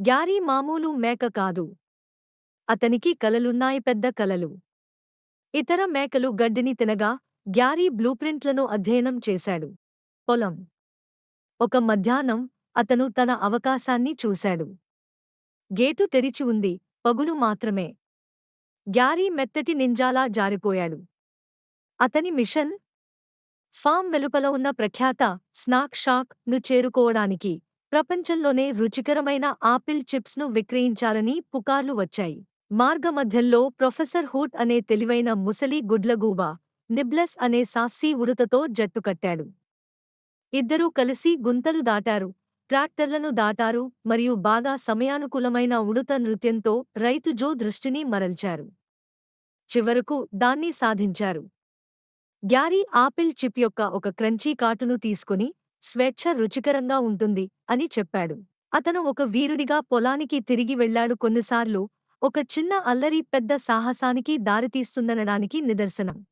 Gary మామూలు మేక కాదు. అతనికి కలలున్నాయి పెద్ద కలలు. ఇతర మేకలు గడ్డిని తినగా గ్యారీ బ్లూప్రింట్లను అధ్యయనం చేశాడు. పొలం. ఒక మధ్యాహ్నం అతను తన అవకాశాన్ని చూశాడు. గేటు తెరిచి ఉంది పగులు మాత్రమే. గ్యారీ మెత్తటి నింజాలా జారిపోయాడు. అతని మిషన్? ఫామ్ వెలుపల ఉన్న ప్రఖ్యాత స్నాక్ షాక్ను చేరుకోవడానికి ప్రపంచంలోనే రుచికరమైన ఆపిల్ చిప్స్ను విక్రయించాలని పుకార్లు వచ్చాయి. మార్గమధ్యంలో ప్రొఫెసర్ హూట్ అనే తెలివైన ముసలి గుడ్లగూబ నిబ్లస్ అనే సాస్సీ ఉడుతతో జట్టుకట్టాడు ఇద్దరూ కలిసి గుంతలు దాటారు ట్రాక్టర్లను దాటారు మరియు బాగా సమయానుకూలమైన ఉడుత నృత్యంతో రైతు జో దృష్టిని మరల్చారు. చివరకు దాన్ని సాధించారు. గ్యారీ ఆపిల్ చిప్ యొక్క ఒక క్రంచీ కాటును తీసుకుని స్వేచ్ఛ రుచికరంగా ఉంటుంది అని చెప్పాడు. అతను ఒక వీరుడిగా పొలానికి తిరిగి వెళ్ళాడు కొన్నిసార్లు ఒక చిన్న అల్లరి పెద్ద సాహసానికి దారితీస్తుందనడానికి నిదర్శనం.